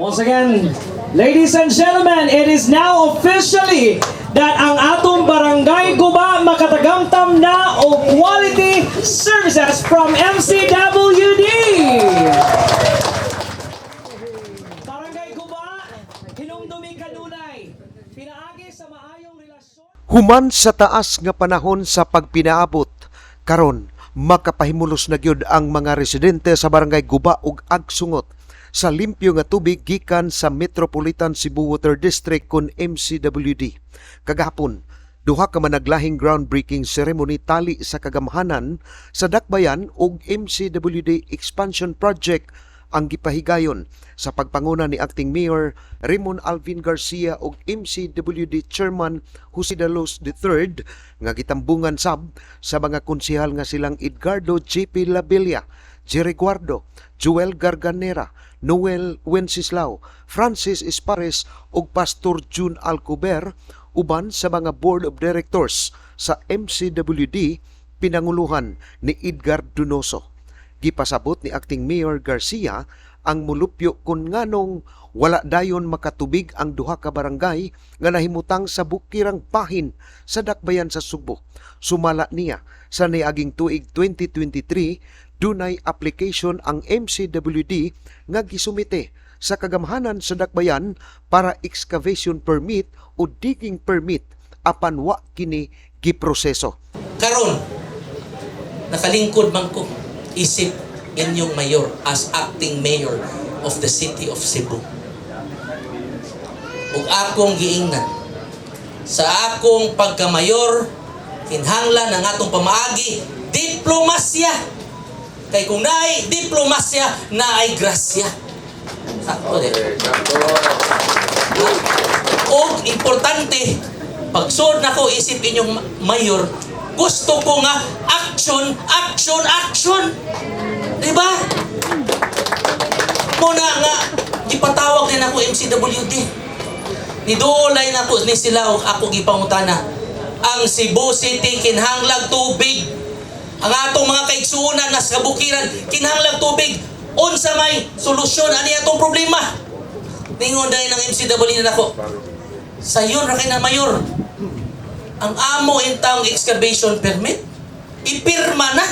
Once again, ladies and gentlemen, it is now officially that ang atong barangay guba makatagamtam na o quality services from MCWD. Barangay guba, hinumdumi kanunay, pinaagi sa maayong relasyon. Human sa taas nga panahon sa pagpinaabot, karon makapahimulos na gyud ang mga residente sa barangay Guba ug Agsungot sa limpyo nga tubig gikan sa Metropolitan Cebu Water District kun MCWD. Kagahapon, duha ka managlahing groundbreaking ceremony tali sa kagamhanan sa Dakbayan ug MCWD Expansion Project ang gipahigayon sa pagpanguna ni acting mayor Raymond Alvin Garcia ug MCWD chairman Jose Dalos III nga gitambungan sab sa mga konsehal nga silang Edgardo JP Labilla, Jerry Guardo, Joel Garganera, Noel Wenceslao, Francis Espares ug Pastor June Alcober uban sa mga board of directors sa MCWD pinanguluhan ni Edgar Dunoso gipasabot ni acting mayor Garcia ang mulupyo kun nganong wala dayon makatubig ang duha ka barangay nga nahimutang sa bukirang bahin sa dakbayan sa Subo. Sumala niya sa niaging tuig 2023 dunay application ang MCWD nga gisumite sa kagamhanan sa dakbayan para excavation permit o digging permit apan wa kini giproseso. karon nakalingkod man ko isip inyong mayor as acting mayor of the city of Cebu. Ug akong giingnan sa akong pagkamayor kinhanglan ang atong pamaagi diplomasya. Kay kung naay diplomasya, naay grasya. Sakto di. O importante, pagsod na ko isip inyong ma- mayor, gusto ko nga action, action, action. Di ba? Muna nga, gipatawag din ako MCWD. Nidulay na ko ni sila o ako gipangutana. Ang Cebu City kinhanglag tubig. Ang atong mga kaigsuunan na sa kabukiran kinhanglag tubig. Unsa may solusyon ani atong problema? Ningon dahil ng MCWD na ako. Sayon ra kay na mayor. Ang amo intang excavation permit ipirma na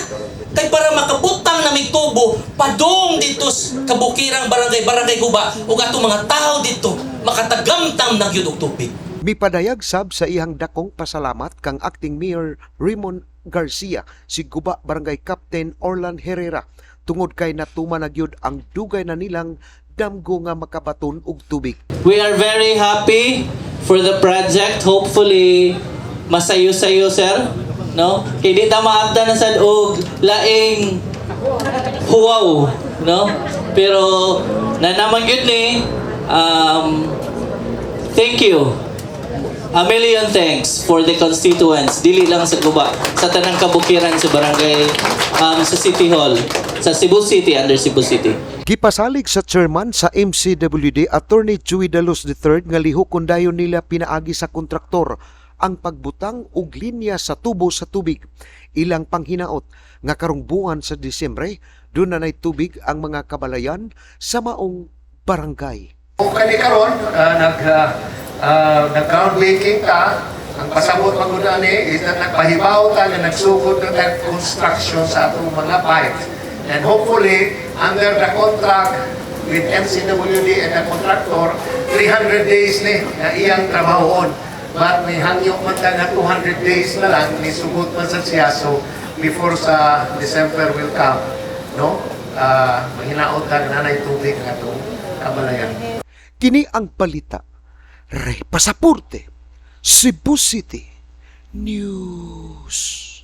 kay para makabutang na may tubo padong dito sa kabukirang barangay barangay Guba ug atong mga tao dito makatagamtam na gyud og tubig. Mipadayag sab sa ihang dakong pasalamat kang acting mayor Raymond Garcia si Guba Barangay Captain Orlan Herrera tungod kay natuman na gyud ang dugay na nilang damgo nga makabaton og tubig. We are very happy for the project. Hopefully, masayo-sayo, sir. No? Kay di ta maabda na sad og laing huwaw, no? Pero na naman gyud ni um thank you. A million thanks for the constituents. Dili lang sa Guba, sa tanang kabukiran sa barangay um, sa City Hall, sa Cebu City under Cebu City. Gipasalig sa chairman sa MCWD Attorney Joey Dalos III nga lihok kung dayon nila pinaagi sa kontraktor ang pagbutang og linya sa tubo sa tubig. Ilang panghinaot nga karong buwan sa Disyembre, doon na nay tubig ang mga kabalayan sa maong barangay. Kung kani karon uh, nag uh, uh, nag groundbreaking ta ang pasabot magud ani is na nagpahibaw ta na nagsugod na tag construction sa atong mga pipes. And hopefully under the contract with MCWD and the contractor 300 days ni na iyang trabahoon. But may hangyo man ta nga 200 days na lang ni sugod man sa siya. So before sa December will come no? Uh, mahinaot na nanay tubig nga to kabalayan. Kini ang balita. Rey Pasaporte, Cebu City News.